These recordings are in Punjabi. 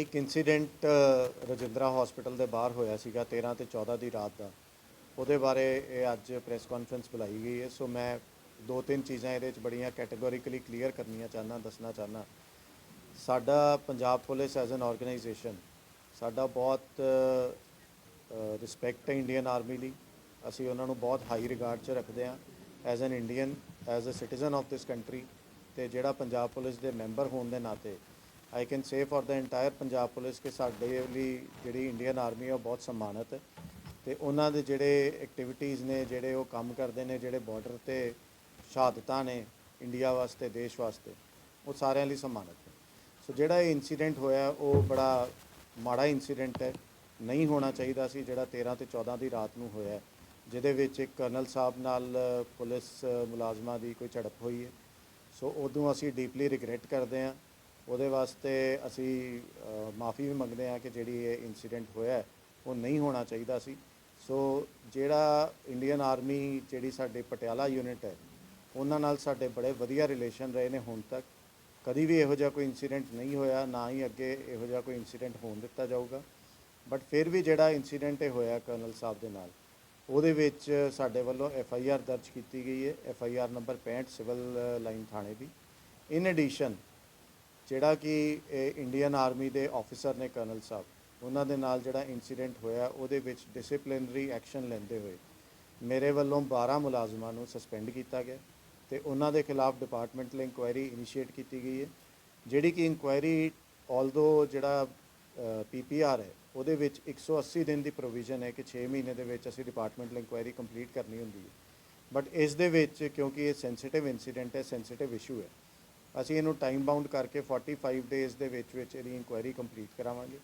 ਇੱਕ ਇਨਸੀਡੈਂਟ ਰਜਿੰਦਰਾ ਹਸਪੀਟਲ ਦੇ ਬਾਹਰ ਹੋਇਆ ਸੀਗਾ 13 ਤੇ 14 ਦੀ ਰਾਤ ਦਾ। ਉਹਦੇ ਬਾਰੇ ਇਹ ਅੱਜ ਪ੍ਰੈਸ ਕਾਨਫਰੰਸ ਬੁਲਾਈ ਗਈ ਹੈ। ਸੋ ਮੈਂ ਦੋ ਤਿੰਨ ਚੀਜ਼ਾਂ ਇਹਦੇ ਵਿੱਚ ਬੜੀਆਂ ਕੈਟਾਗੋਰੀਕਲੀ ਕਲੀਅਰ ਕਰਨੀਆਂ ਚਾਹੁੰਦਾ, ਦੱਸਣਾ ਚਾਹੁੰਦਾ। ਸਾਡਾ Punjab police as an organisation ਸਾਡਾ ਬਹੁਤ ਰਿਸਪੈਕਟ ਹੈ ਇੰਡੀਅਨ ਆਰਮੀ ਲਈ। ਅਸੀਂ ਉਹਨਾਂ ਨੂੰ ਬਹੁਤ ਹਾਈ ਰਿਗਾਰਡ 'ਚ ਰੱਖਦੇ ਹਾਂ। As an Indian as a citizen of this country ਤੇ ਜਿਹੜਾ ਪੰਜਾਬ ਪੁਲਿਸ ਦੇ ਮੈਂਬਰ ਹੋਣ ਦੇ ਨਾਤੇ I can say for the entire Punjab police ਕਿ ਸਾਡੇ ਲਈ ਜਿਹੜੀ ਇੰਡੀਅਨ ਆਰਮੀ ਹੈ ਉਹ ਬਹੁਤ ਸਨਮਾਨਿਤ ਹੈ। ਤੇ ਉਹਨਾਂ ਦੇ ਜਿਹੜੇ ਐਕਟੀਵਿਟੀਜ਼ ਨੇ, ਜਿਹੜੇ ਉਹ ਕੰਮ ਕਰਦੇ ਨੇ, ਜਿਹੜੇ ਬਾਰਡਰ ਤੇ ਸ਼ਹਾਦਤਾਂ ਨੇ ਇੰਡੀਆ ਵਾਸਤੇ, ਦੇਸ਼ ਵਾਸਤੇ, ਉਹ ਸਾਰਿਆਂ ਲਈ ਸਨਮਾਨਿਤ ਹੈ। ਸੋ ਜਿਹੜਾ ਇਹ ਇਨਸੀਡੈਂਟ ਹੋਇਆ, ਉਹ ਬੜਾ ਮਾੜਾ ਇਨਸੀਡੈਂਟ ਹੈ। ਨਹੀਂ ਹੋਣਾ ਚਾਹੀਦਾ ਸੀ, ਜਿਹੜਾ 13 ਤੇ 14 ਦੀ ਰਾਤ ਨੂੰ ਹੋਇਆ ਜਿਹਦੇ ਵਿੱਚ ਇੱਕ ਕਰਨਲ ਸਾਹਿਬ ਨਾਲ ਪੁਲਿਸ ਮੁਲਾਜ਼ਮਾਂ ਦੀ ਕੋਈ ਝੜਪ ਹੋਈ ਹੈ। ਸੋ ਉਦੋਂ ਅਸੀਂ ਡੀਪਲੀ ਰਿਗਰੈਟ ਕਰਦੇ ਹਾਂ। ਉਹਦੇ ਵਾਸਤੇ ਅਸੀਂ ਮਾਫੀ ਵੀ ਮੰਗਦੇ ਹਾਂ ਕਿ ਜਿਹੜੀ ਇਹ ਇਨਸੀਡੈਂਟ ਹੋਇਆ ਉਹ ਨਹੀਂ ਹੋਣਾ ਚਾਹੀਦਾ ਸੀ। ਸੋ ਜਿਹੜਾ ਇੰਡੀਅਨ ਆਰਮੀ ਜਿਹੜੀ ਸਾਡੇ ਪਟਿਆਲਾ ਯੂਨਿਟ ਹੈ, ਉਹਨਾਂ ਨਾਲ ਸਾਡੇ ਬੜੇ ਵਧੀਆ ਰਿਲੇਸ਼ਨ ਰਹੇ ਨੇ ਹੁਣ ਤੱਕ। ਕਦੀ ਵੀ ਇਹੋ ਜਿਹਾ ਕੋਈ ਇਨਸੀਡੈਂਟ ਨਹੀਂ ਹੋਇਆ, ਨਾ ਹੀ ਅੱਗੇ ਇਹੋ ਜਿਹਾ ਕੋਈ ਇਨਸੀਡੈਂਟ ਹੋਣ ਦਿੱਤਾ ਜਾਊਗਾ। ਬਟ ਫਿਰ ਵੀ ਜਿਹੜਾ ਇਨਸੀਡੈਂਟ ਇਹ ਹੋਇਆ ਕਰਨਲ ਸਾਹਿਬ ਦੇ ਨਾਲ, ਉਹਦੇ ਵਿੱਚ ਸਾਡੇ ਵੱਲੋਂ ਐਫ ਆਈ ਆਰ ਦਰਜ ਕੀਤੀ ਗਈ ਹੈ। F I R number 65 civil line ਥਾਣੇ ਦੀ। ਇਨ ਐਡੀਸ਼ਨ ਜਿਹੜਾ ਕਿ, ਇਹ ਇੰਡੀਅਨ ਆਰਮੀ ਦੇ ਆਫੀਸਰ ਨੇ ਕਰਨਲ ਸਾਹਿਬ, ਉਹਨਾਂ ਦੇ ਨਾਲ ਜਿਹੜਾ ਇਨਸੀਡੈਂਟ ਹੋਇਆ, ਉਹਦੇ ਵਿੱਚ ਡਿਸਪਲਿਨਰੀ ਐਕਸ਼ਨ ਲੈਂਦੇ ਹੋਏ ਮੇਰੇ ਵੱਲੋਂ 12 ਮੁਲਾਜ਼ਮਾਂ ਨੂੰ ਸਸਪੈਂਡ ਕੀਤਾ ਗਿਆ ਤੇ ਉਹਨਾਂ ਦੇ ਖਿਲਾਫ ਡਿਪਾਰਟਮੈਂਟਲ ਇਨਕੁਆਇਰੀ ਇਨੀਸ਼ੀਏਟ ਕੀਤੀ ਗਈ ਹੈ। ਜਿਹੜੀ ਕਿ ਇਨਕੁਆਇਰੀ ਆਲਦੋ ਜਿਹੜਾ ਪੀਪੀਆਰ ਹੈ, ਉਹਦੇ ਵਿੱਚ 180 ਦਿਨ ਦੀ ਪ੍ਰੋਵੀਜ਼ਨ ਹੈ ਕਿ 6 ਮਹੀਨੇ ਦੇ ਵਿੱਚ ਅਸੀਂ ਡਿਪਾਰਟਮੈਂਟਲ ਇਨਕੁਆਇਰੀ ਕੰਪਲੀਟ ਕਰਨੀ ਹੁੰਦੀ ਹੈ। ਬਟ ਇਸ ਦੇ ਵਿੱਚ ਕਿਉਂਕਿ ਇਹ ਸੈਂਸਿਟਿਵ ਇਨਸੀਡੈਂਟ ਹੈ ਸੈਂਸਿਟਿਵ ਇਸ਼ੂ ਹੈ ਅਸੀਂ ਇਹਨੂੰ ਟਾਈਮ ਬਾਉਂਡ ਕਰਕੇ 45 ਡੇਜ਼ ਦੇ ਵਿੱਚ ਵਿੱਚ ਇਹਦੀ ਇਨਕੁਆਇਰੀ ਕੰਪਲੀਟ ਕਰਾਵਾਂਗੇ।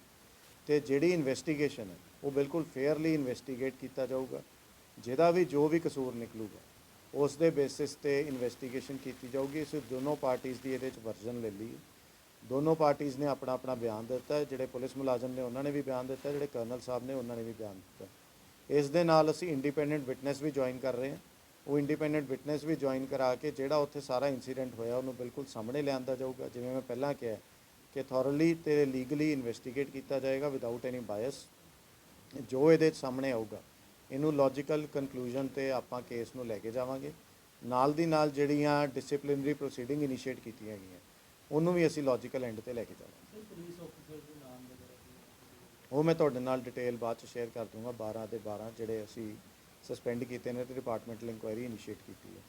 ਤੇ ਜਿਹੜੀ ਇਨਵੈਸਟੀਗੇਸ਼ਨ ਹੈ, ਉਹ ਬਿਲਕੁਲ ਫੇਅਰਲੀ ਇਨਵੈਸਟੀਗੇਟ ਕੀਤਾ ਜਾਊਗਾ। ਜਿਹਦਾ ਵੀ ਜੋ ਵੀ ਕਸੂਰ ਨਿਕਲੂਗਾ, ਉਸ ਦੇ ਬੇਸਿਸ ਤੇ ਇਨਵੈਸਟੀਗੇਸ਼ਨ ਕੀਤੀ ਜਾਊਗੀ। ਇਸ ਦੋਨੋਂ ਪਾਰਟੀਆਂ ਦੀ ਇਹਦੇ ਵਿੱਚ ਵਰਜ਼ਨ ਲੈ ਲਈ ਦੋਨੋਂ ਪਾਰਟੀਆਂ ਨੇ ਆਪਣਾ ਆਪਣਾ ਬਿਆਨ ਦਿੱਤਾ ਜਿਹੜੇ ਪੁਲਿਸ ਮੁਲਾਜ਼ਮ ਨੇ ਉਹਨਾਂ ਨੇ ਵੀ ਬਿਆਨ ਦਿੱਤਾ ਜਿਹੜੇ ਕਰਨਲ ਸਾਹਿਬ ਨੇ ਉਹਨਾਂ ਨੇ ਵੀ ਬਿਆਨ ਦਿੱਤਾ ਇਸ ਦੇ ਨਾਲ ਅਸੀਂ ਇੰਡੀਪੈਂਡੈਂਟ ਵਿਟਨੈਸ ਵੀ ਜੁਆਇਨ ਕਰ ਰਹੇ ਹਾਂ। ਉਹ ਇੰਡੀਪੈਂਡੈਂਟ ਵਿਟਨੈਸ ਵੀ ਜੁਆਇਨ ਕਰਾ ਕੇ ਜਿਹੜਾ ਉੱਥੇ ਸਾਰਾ ਇਨਸੀਡੈਂਟ ਹੋਇਆ ਉਹਨੂੰ ਬਿਲਕੁਲ ਸਾਹਮਣੇ ਲਿਆਂਦਾ ਜਾਊਗਾ। ਜਿਵੇਂ ਮੈਂ ਪਹਿਲਾਂ ਕਿਹਾ ਕਿ ਥੋਰਲੀ ਤੇ ਲੀਗਲੀ ਇਨਵੈਸਟੀਗੇਟ ਕੀਤਾ ਜਾਏਗਾ ਵਿਦਆਊਟ ਐਨੀ ਬਾਇਸ ਜੋ ਇਹਦੇ ਸਾਹਮਣੇ ਆਊਗਾ ਇਹਨੂੰ ਲੌਜੀਕਲ ਕਨਕਲੂਜਨ ਤੇ ਆਪਾਂ ਕੇਸ ਨੂੰ ਲੈ ਕੇ ਜਾਵਾਂਗੇ। ਨਾਲ ਦੀ ਨਾਲ ਜਿਹੜੀਆਂ ਡਿਸਪਲਿਨਰੀ ਪ੍ਰੋਸੀਡਿੰਗ ਇਨੀਸ਼ੀਏਟ ਕੀਤੀਆਂ ਗਈਆਂ ਉਹਨੂੰ ਵੀ ਅਸੀਂ ਲੌਜੀਕਲ ਐਂਡ ਤੇ ਲੈ ਕੇ ਜਾਵਾਂਗੇ। ਉਹ ਮੈਂ ਤੁਹਾਡੇ ਨਾਲ ਡਿਟੇਲ ਬਾਅਦ ਚ ਸ਼ੇਅਰ ਕਰ ਦੂੰਗਾ 12 ਦੇ 12 ਜਿਹੜੇ ਅਸੀਂ ਸਸਪੈਂਡ ਕੀਤੇ ਨੇ ਤੇ ਡਿਪਾਰਟਮੈਂਟਲ ਇਨਕੁਆਇਰੀ ਇਨੀਸ਼ੀਏਟ ਕੀਤੀ ਹੈ।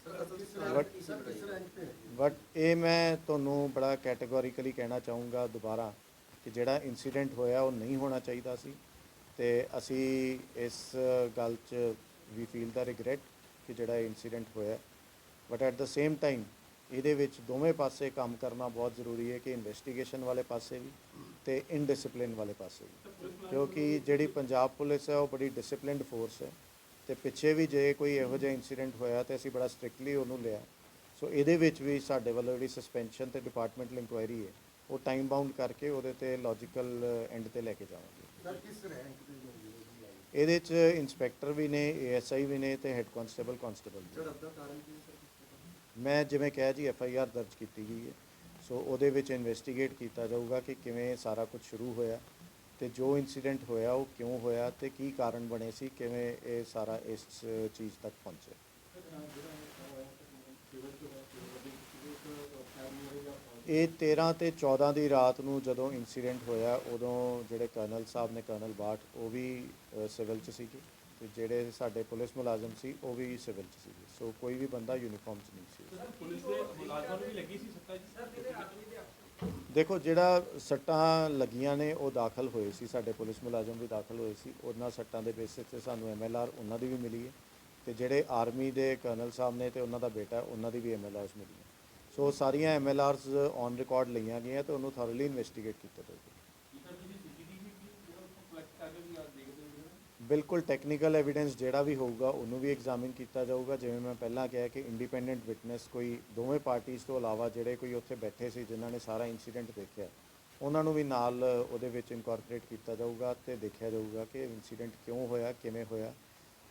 ਬਟ ਇਹ ਮੈਂ ਤੁਹਾਨੂੰ ਬੜਾ ਕੈਟਾਗੋਰੀਕਲੀ ਕਹਿਣਾ ਚਾਹੂੰਗਾ ਦੁਬਾਰਾ ਕਿ ਜਿਹੜਾ ਇਨਸੀਡੈਂਟ ਹੋਇਆ ਉਹ ਨਹੀਂ ਹੋਣਾ ਚਾਹੀਦਾ ਸੀ ਤੇ ਅਸੀਂ ਇਸ ਗੱਲ 'ਚ ਵੀ ਫੀਲ ਦਾ ਰਿਗਰੈਟ ਕਿ ਜਿਹੜਾ ਇਨਸੀਡੈਂਟ ਹੋਇਆ। But at the same time ਇਹਦੇ ਵਿੱਚ ਦੋਵੇਂ ਪਾਸੇ ਕੰਮ ਕਰਨਾ ਬਹੁਤ ਜ਼ਰੂਰੀ ਹੈ ਕਿ ਇਨਵੈਸਟੀਗੇਸ਼ਨ ਵਾਲੇ ਪਾਸੇ ਵੀ ਤੇ ਇਨਡਿਸਪਲਿਨ ਵਾਲੇ ਪਾਸੇ ਵੀ। ਕਿਉਂਕਿ ਜਿਹੜੀ ਪੰਜਾਬ ਪੁਲਿਸ ਹੈ ਉਹ ਬੜੀ ਡਿਸਪਲਿਨਡ ਫੋਰਸ ਹੈ। ਤੇ ਪਿੱਛੇ ਵੀ ਜੇ ਕੋਈ ਇਹੋ ਜਿਹਾ ਇਨਸੀਡੈਂਟ ਹੋਇਆ ਤੇ ਅਸੀਂ ਬੜਾ ਸਟ੍ਰਿਕਟਲੀ ਉਹਨੂੰ ਲਿਆ। ਸੋ ਇਹਦੇ ਵਿੱਚ ਵੀ ਸਾਡੇ ਵੱਲੋਂ ਜਿਹੜੀ ਸਸਪੈਂਸ਼ਨ ਤੇ ਡਿਪਾਰਟਮੈਂਟਲ ਇਨਕੁਆਇਰੀ ਹੈ ਉਹ ਟਾਈਮ ਬਾਉਂਡ ਕਰਕੇ ਉਹਦੇ ਤੇ ਲੌਜੀਕਲ ਐਂਡ ਤੇ ਲੈ ਕੇ ਜਾਵਾਂਗੇ। ਸਰ ਕਿਸ ਰੈਂਕ ਦੇ ਬੰਦੇ ਨੇ ਇਹਦੇ 'ਚ ਇਨਸਪੈਕਟਰ ਵੀ ਨੇ ਏਐਸਆਈ ਵੀ ਨੇ ਤੇ ਹੈੱਡ ਕਾਂਸਟੇਬਲ ਕਾਂਸਟੇਬਲ ਵੀ ਕਾਰਨ ਕੀ ਸਰ ਮੈਂ ਜਿਵੇਂ ਕਿਹਾ ਜੀ ਐਫ ਆਈ ਆਰ ਦਰਜ ਕੀਤੀ ਗਈ ਹੈ। ਸੋ ਉਹਦੇ ਵਿੱਚ ਇਨਵੈਸਟੀਗੇਟ ਕੀਤਾ ਜਾਊਗਾ ਕਿ ਕਿਵੇਂ ਸਾਰਾ ਕੁਝ ਸ਼ੁਰੂ ਹੋਇਆ। ਤੇ ਜੋ ਇਨਸੀਡੈਂਟ ਹੋਇਆ ਉਹ ਕਿਉਂ ਹੋਇਆ ਤੇ ਕੀ ਕਾਰਨ ਬਣੇ ਸੀ? ਕਿਵੇਂ ਇਹ ਸਾਰਾ ਇਸ ਚੀਜ਼ ਤੱਕ ਪਹੁੰਚਿਆ? ਇਹ 13 ਤੇ 14 ਦੀ ਰਾਤ ਨੂੰ ਜਦੋਂ ਇਨਸੀਡੈਂਟ ਹੋਇਆ ਉਦੋਂ ਜਿਹੜੇ ਕਰਨਲ ਸਾਹਿਬ ਨੇ ਕਰਨਲ ਬਾਟ ਉਹ ਵੀ ਸਿਵਲ ਚ ਸੀਗੇ। ਤੇ ਜਿਹੜੇ ਸਾਡੇ ਪੁਲਿਸ ਮੁਲਾਜ਼ਮ ਸੀ ਉਹ ਵੀ ਸਿਵਲ ਚ ਸੀਗੇ। ਸੋ ਕੋਈ ਵੀ ਬੰਦਾ ਯੂਨੀਫਾਰਮ ਚ ਨਹੀਂ ਸੀ। ਪੁਲਿਸ ਦੇ ਮੁਲਾਜ਼ਮਾਂ ਨੂੰ ਵੀ ਲੱਗੀ ਸੀ ਸੱਟਾ ਜੀ? ਦੇਖੋ, ਜਿਹੜਾ ਸੱਟਾਂ ਲੱਗੀਆਂ ਨੇ, ਉਹ ਦਾਖਲ ਹੋਏ ਸੀ। ਸਾਡੇ ਪੁਲਿਸ ਮੁਲਾਜ਼ਮ ਵੀ ਦਾਖਲ ਹੋਏ ਸੀ। ਉਹਨਾਂ ਸੱਟਾਂ ਦੇ ਬੇਸਿਸ ਤੇ ਸਾਨੂੰ ਐਮਐਲਆਰ ਉਹਨਾਂ ਦੀ ਵੀ ਮਿਲੀ ਹੈ ਤੇ ਜਿਹੜੇ ਆਰਮੀ ਦੇ ਕਰਨਲ ਸਾਹਿਬ ਨੇ ਤੇ ਉਹਨਾਂ ਦਾ ਬੇਟਾ, ਉਹਨਾਂ ਦੀ ਵੀ ਐਮਐਲਆਰਸ ਮਿਲੀ ਹੈ ਸੋ ਸਾਰੀਆਂ ਐਮਐਲਆਰਸ ਔਨ ਰਿਕਾਰਡ ਲਈਆਂ ਗਈਆਂ ਤੇ ਉਹਨੂੰ ਥੋਰਲੀ ਇਨਵੈਸਟੀਗੇਟ ਕੀਤਾ ਜਾਊਗਾ। ਬਿਲਕੁਲ ਟੈਕਨੀਕਲ ਐਵੀਡੈਂਸ ਜਿਹੜਾ ਵੀ ਹੋਊਗਾ, ਉਹਨੂੰ ਵੀ ਐਗਜ਼ਾਮਿਨ ਕੀਤਾ ਜਾਊਗਾ। ਜਿਵੇਂ ਮੈਂ ਪਹਿਲਾਂ ਕਿਹਾ ਕਿ ਇੰਡੀਪੈਂਡੈਂਟ ਵਿਟਨੈਸ ਕੋਈ ਦੋਵੇਂ ਪਾਰਟੀਆਂ ਤੋਂ ਇਲਾਵਾ ਜਿਹੜੇ ਕੋਈ ਉੱਥੇ ਬੈਠੇ ਸੀ, ਜਿਨ੍ਹਾਂ ਨੇ ਸਾਰਾ ਇਨਸੀਡੈਂਟ ਦੇਖਿਆ, ਉਹਨਾਂ ਨੂੰ ਵੀ ਨਾਲ ਉਹਦੇ ਵਿੱਚ ਇਨਕੋਰਪੋਰੇਟ ਕੀਤਾ ਜਾਊਗਾ ਤੇ ਦੇਖਿਆ ਜਾਊਗਾ ਕਿ ਇਨਸੀਡੈਂਟ ਕਿਉਂ ਹੋਇਆ, ਕਿਵੇਂ ਹੋਇਆ,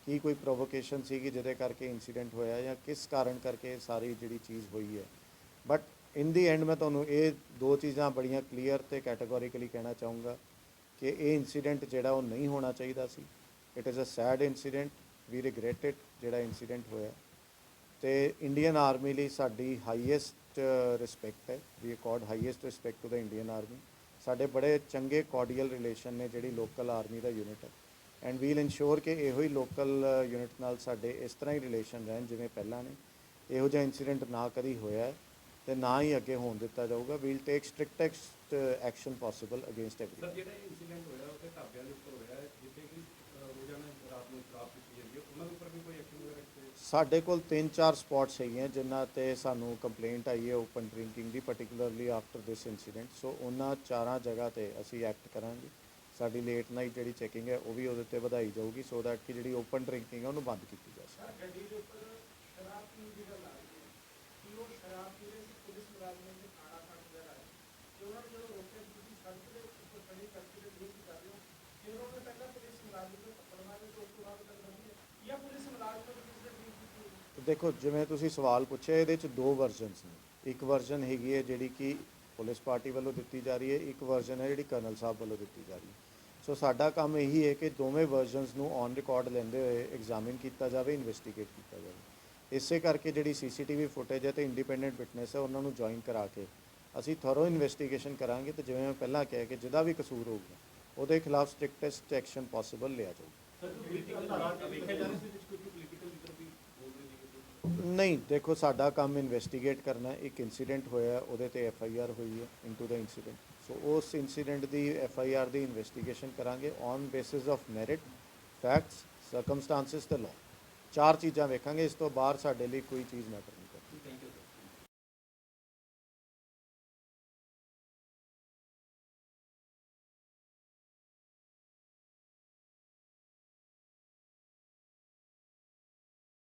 ਕੀ ਕੋਈ ਪ੍ਰੋਵੋਕੇਸ਼ਨ ਸੀਗੀ ਜਿਹਦੇ ਕਰਕੇ ਇਨਸੀਡੈਂਟ ਹੋਇਆ ਜਾਂ ਕਿਸ ਕਾਰਨ ਕਰਕੇ ਸਾਰੀ ਜਿਹੜੀ ਚੀਜ਼ ਹੋਈ ਹੈ। ਬਟ ਇਨ ਦੀ ਐਂਡ ਮੈਂ ਤੁਹਾਨੂੰ ਇਹ ਦੋ ਚੀਜ਼ਾਂ ਬੜੀਆਂ ਕਲੀਅਰ ਤੇ ਕੈਟਾਗੋਰੀਕਲੀ ਕਹਿਣਾ ਚਾਹੂੰਗਾ ਕਿ ਇਹ ਇਨਸੀਡੈਂਟ ਜਿਹੜਾ ਉਹ ਨਹੀਂ ਹੋਣਾ ਚਾਹੀਦਾ ਸੀ। It is a sad incident we regret it ਜਿਹੜਾ ਇਨਸੀਡੈਂਟ ਹੋਇਆ। ਤੇ ਇੰਡੀਅਨ ਆਰਮੀ ਲਈ ਸਾਡੀ ਹਾਈਐਸਟ ਰਿਸਪੈਕਟ ਹੈ। We accord highest respect to the Indian army ਸਾਡੇ ਬੜੇ ਚੰਗੇ ਕੋਰਡੀਅਲ ਰਿਲੇਸ਼ਨ ਨੇ ਜਿਹੜੀ ਲੋਕਲ ਆਰਮੀ ਦਾ ਯੂਨਿਟ ਹੈ। ਐਂਡ ਵੀਲ ਇਨਸ਼ੋਰ ਕਿ ਇਹੋ ਹੀ ਲੋਕਲ ਯੂਨਿਟ ਨਾਲ ਸਾਡੇ ਇਸ ਤਰ੍ਹਾਂ ਹੀ ਰਿਲੇਸ਼ਨ ਰਹਿਣ ਜਿਵੇਂ ਪਹਿਲਾਂ ਨੇ। ਇਹੋ ਜਿਹਾ ਇਨਸੀਡੈਂਟ ਨਾ ਕਦੀ ਹੋਇਆ ਹੈ ਤੇ ਨਾ ਹੀ ਅੱਗੇ ਹੋਣ ਦਿੱਤਾ ਜਾਊਗਾ। We'll take strictest action possible against sir every ਜਿਹੜਾ ਇਨਸੀਡੈਂਟ ਹੋਇਆ, ਉਹ ਤੇ ਢਾਬਿਆਂ ਦੇ ਉੱਪਰ ਹੋਇਆ ਜਿੱਥੇ ਰੋਜ਼ਾਨਾ ਰਾਤ ਨੂੰ ਸ਼ਰਾਬ ਪੀਤੀ ਜਾਂਦੀ ਹੈ। ਉਹਨਾਂ ਦੇ ਉੱਪਰ ਵੀ ਕੋਈ ਐਕਸ਼ਨ ਵਗੈਰਾ ਕਿਤੇ ਸਾਡੇ ਕੋਲ ਤਿੰਨ ਚਾਰ ਸਪੌਟਸ ਹੈਗੀਆਂ ਜਿਨ੍ਹਾਂ ਤੇ ਸਾਨੂੰ ਕੰਪਲੇਂਟ ਆਈ ਹੈ open drinking the particularly after this incident so ਉਹਨਾਂ ਚਾਰਾਂ ਜਗ੍ਹਾ ਤੇ ਅਸੀਂ ਐਕਟ ਕਰਾਂਗੇ। ਸਾਡੀ ਲੇਟ ਨਾਈਟ ਜਿਹੜੀ ਚੈਕਿੰਗ ਹੈ ਉਹ ਵੀ ਉਹਦੇ ਤੇ ਵਧਾਈ ਜਾਊਗੀ ਸੋ ਦੈਟ ਕਿ ਜਿਹੜੀ ਓਪਨ ਡਰਿੰਕਿੰਗ ਹੈ ਉਹਨੂੰ ਬੰਦ ਕੀਤੀ ਜਾ ਸਕੇ। ਸਰ ਗੱਡੀ ਦੇ ਉੱਪਰ ਸ਼ਰਾਬ ਪੀਣ ਦੀ ਗੱਲ ਆ ਰਹੀ ਹੈ ਕਿ ਉਹ ਸ਼ਰਾਬ ਪੀ ਰਹੇ ਸੀ ਪੁਲਿਸ ਮੁਲਾਜ਼ਮਾਂ ਦੇ ਖਾਣਾ ਖਾਣ ਵਗੈਰਾ ਆਏ ਤੇ ਉਹਨਾਂ ਨੇ ਜਦੋਂ ਰੋਕਿਆ ਕਿ ਤੁਸੀਂ ਸੜਕ ਦੇ ਉੱਪਰ ਖੜੀ ਕਰਕੇ ਤੇ ਵਿਰੋਧ ਕਰ ਰਹੇ ਹੋ ਫਿਰ ਉਹਨੇ ਪਹਿਲਾਂ ਪੁਲਿਸ ਮੁਲਾਜ਼ਮ ਨੂੰ ਥੱਪੜ ਮਾਰੇ ਤੇ ਉਸ ਤੋਂ ਬਾਅਦ ਗੱਲ ਕਰਦੀ ਹੈ ਜਾਂ ਪੁਲਿਸ ਮੁਲਾਜ਼ਮ ਨੂੰ ਕਿਸੇ ਦੇ ਵੀ ਕੀਤੀ ਹੋਈ ਦੇਖੋ, ਜਿਵੇਂ ਤੁਸੀਂ ਸਵਾਲ ਪੁੱਛਿਆ, ਇਹਦੇ ਚ ਦੋ ਵਰਜ਼ਨਸ ਨੇ। ਇੱਕ ਵਰਜ਼ਨ ਹੈਗੀ ਹੈ ਜਿਹੜੀ ਕਿ ਪੁਲਿਸ ਪਾਰਟੀ ਵੱਲੋਂ ਦਿੱਤੀ ਜਾ ਰਹੀ ਹੈ, ਇੱਕ ਵਰਜ਼ਨ ਹੈ ਜਿਹੜੀ ਕਰਨਲ ਸਾਹਿਬ ਵੱਲੋਂ ਦਿੱਤੀ ਜਾ ਰਹੀ ਹੈ। ਸੋ ਸਾਡਾ ਕੰਮ ਇਹੀ ਹੈ ਕਿ ਦੋਵੇਂ ਵਰਜ਼ਨਸ ਨੂੰ ਔਨ ਰਿਕਾਰਡ ਲੈਂਦੇ ਹੋਏ ਐਗਜ਼ਾਮਿਨ ਕੀਤਾ ਜਾਵੇ ਇਨਵੈਸਟੀਗੇਟ ਕੀਤਾ ਜਾਵੇ। ਇਸੇ ਕਰਕੇ ਜਿਹੜੀ ਸੀਸੀਟੀਵੀ ਫੁਟੇਜ ਹੈ ਤੇ ਇੰਡੀਪੈਂਡੈਂਟ ਵਿਟਨੈਸ ਹੈ, ਉਹਨਾਂ ਨੂੰ ਜੁਆਇਨ ਕਰਾ ਕੇ ਅਸੀਂ ਥੋਰੋ ਇਨਵੈਸਟੀਗੇਸ਼ਨ ਕਰਾਂਗੇ ਤੇ ਜਿਵੇਂ ਮੈਂ ਪਹਿਲਾਂ ਕਿਹਾ ਕਿ ਜਿਹਦਾ ਵੀ ਕਸੂਰ ਹੋਊਗਾ, ਉਹਦੇ ਖਿਲਾਫ ਸਟ੍ਰਿਕਟੈਸਟ ਐਕਸ਼ਨ ਪੋਸੀਬਲ ਲਿਆ ਜਾਊਗਾ ਸਰ ਪੋਲੀਟੀਕਲ ਧਾਰਾ ਵੇਖਿਆ ਜਾ ਰਿਹਾ ਸੀ ਵਿੱਚ ਕੋਈ ਪੋਲੀਟੀਕਲ ਲੀਡਰ ਵੀ ਬੋਲ ਰਹੇ ਸੀ ਕਿ ਨਹੀਂ, ਦੇਖੋ ਸਾਡਾ ਕੰਮ ਇਨਵੈਸਟੀਗੇਟ ਕਰਨਾ ਹੈ। ਇੱਕ ਇਨਸੀਡੈਂਟ ਹੋਇਆ, ਉਹਦੇ ਤੇ ਐਫ ਆਈ ਆਰ ਹੋਈ ਹੈ ਇਨਟੂ ਦਾ ਇਨਸੀਡੈਂਟ ਸੋ ਉਸ ਇਨਸੀਡੈਂਟ ਦੀ ਐਫ ਆਈ ਆਰ ਦੀ ਇਨਵੈਸਟੀਗੇਸ਼ਨ ਕਰਾਂਗੇ on basis of merit facts circumstances ਤੇ ਲਾਅ ਚਾਰ ਚੀਜ਼ਾਂ ਵੇਖਾਂਗੇ, ਇਸ ਤੋਂ ਬਾਹਰ ਸਾਡੇ ਲਈ ਕੋਈ ਚੀਜ਼ ਮੈਟਰ ਨਹੀਂ